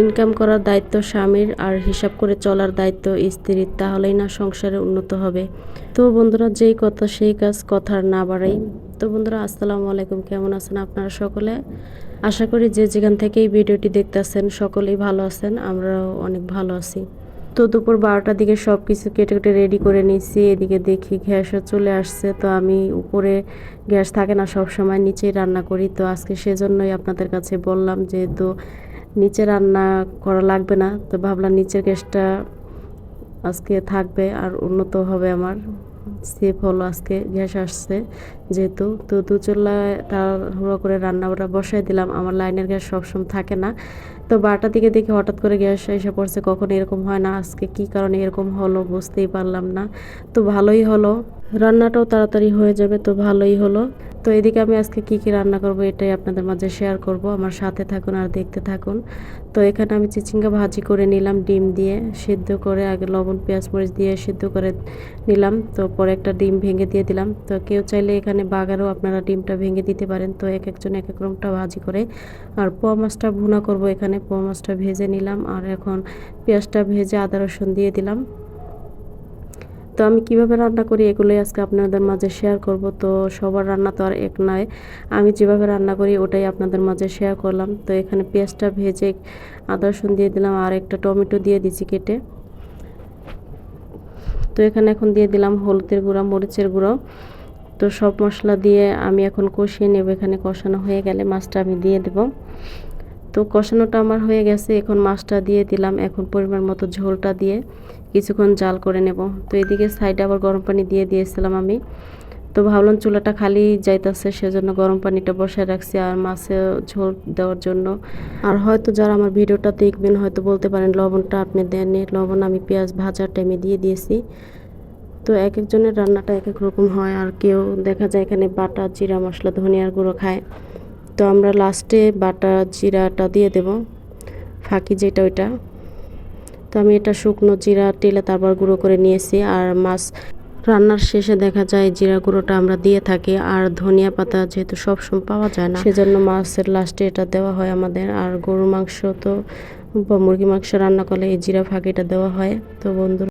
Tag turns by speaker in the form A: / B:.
A: Income করার দায়িত্ব স্বামীর আর হিসাব করে চলার দায়িত্ব স্ত্রীর, তাহলেই না সংসারে উন্নত হবে। তো বন্ধুরা, যেই কথা সেই কাজ কথার না বাড়াই। তো বন্ধুরা, আসসালামু আলাইকুম, কেমন আছেন আপনারা সকলে? আশা করি যে যেখান থেকেই ভিডিওটি দেখতেছেন সকলেই ভালো আছেন, আমরাও অনেক ভালো আছি। তো দুপুর বারোটার দিকে সব কিছু কেটে কেটে রেডি করে নিয়েছি, এদিকে দেখি গ্যাসও চলে আসছে, তো আমি উপরে গ্যাস থাকে না সব সময় নিচেই রান্না করি। তো আজকে সেজন্যই আপনাদের কাছে বললাম, যেহেতু নিচে রান্না করা লাগবে না, তো ভাবলাম নিচের গ্যাসটা আজকে থাকবে আর উন্নত হবে আমার। সেফ হলো আজকে গ্যাস আসছে যেহেতু, তো দু চুলায় তাড়াহুড়ো করে রান্না ওটা বসাই দিলাম। আমার লাইনের গ্যাস সবসময় থাকে না, তো বারোটার দিকে দেখি হঠাৎ করে গ্যাস এসে পড়ছে, কখন এরকম হয় না, আজকে কি কারণে এরকম হলো বুঝতেই পারলাম না। তো ভালোই হলো, রান্নাটাও তাড়াতাড়ি হয়ে যাবে, তো ভালোই হলো। তো এদিকে আমি আজকে কি কি রান্না করব এটাই আপনাদের মাঝে শেয়ার করব। আমার সাথে থাকুন আর দেখতে থাকুন। তো এখানে আমি চিচিঙ্গা ভাজি করে নিলাম, ডিম দিয়ে সিদ্ধ করে আগে লবণ, পেঁয়াজ, মরিচ দিয়ে সিদ্ধ করে নিলাম। তো পরে একটা ডিম ভেঙে দিয়ে দিলাম। তো কেউ চাইলে এখানে বাগারও আপনারা ডিমটা ভেঙে দিতে পারেন। তো এক একজন এক এক রকমটা ভাজি করে আর পোয়া মাছটা ভুনা করব এখানে। পোয়া মাছটা ভেজে নিলাম আর এখন পেঁয়াজটা ভেজে আদা রসুন দিয়ে দিলাম। তো আমি কীভাবে রান্না করি এগুলোই আজকে আপনাদের মাঝে শেয়ার করব। তো সবার রান্না তো আর এক নয়, আমি যেভাবে রান্না করি ওটাই আপনাদের মাঝে শেয়ার করলাম। তো এখানে পেঁয়াজটা ভেজে আদা রসুন দিয়ে দিলাম আর একটা টমেটো দিয়ে দিচ্ছি কেটে। তো এখানে এখন দিয়ে দিলাম হলুদের গুঁড়া, মরিচের গুঁড়ো। তো সব মশলা দিয়ে আমি এখন কষিয়ে নেব, এখানে কষানো হয়ে গেলে মাছটা আমি দিয়ে দেব। তো কষানোটা আমার হয়ে গেছে, এখন মাছটা দিয়ে দিলাম, এখন পরিমাণ মতো ঝোলটা দিয়ে কিছুক্ষণ জাল করে নেব। তো এদিকে সাইডে আবার গরম পানি দিয়ে দিয়েছিলাম আমি। তো ভাবলাম চুলাটা খালি যাইতেছে, সেজন্য গরম পানিটা বসায় রাখছি আর মাছে ঝোল দেওয়ার জন্য। আর হয়তো যারা আমার ভিডিওটা দেখবেন, হয়তো বলতে পারেন, লবণটা আপনি দেননি। লবণ আমি পেঁয়াজ ভাজার টাইমে দিয়ে দিয়েছি। তো এক একজনের রান্নাটা এক এক রকম হয়, আর কেউ দেখা যায় এখানে বাটা, জিরা মশলা, ধনিয়ার গুঁড়ো খায়। তো আমরা লাস্টে বাটা, জিরাটা দিয়ে দেব। ফাঁকি যেটা ওইটা। তো আমি এটা শুকনো জিরা টেলে তারপর গুঁড়ো করে নিয়েছি। আর মাছ রান্নার শেষে দেখা যায় জিরা গুঁড়োটা আমরা দিয়ে থাকি। আর ধনিয়া পাতা যেহেতু সবসময় পাওয়া যায় না, সেজন্য মাছের লাস্টে এটা দেওয়া হয় আমাদের। আর গরুর মাংস তো বা মুরগি মাংস রান্না করলে এই জিরা ফাঁকিটা দেওয়া হয়। তো বন্ধু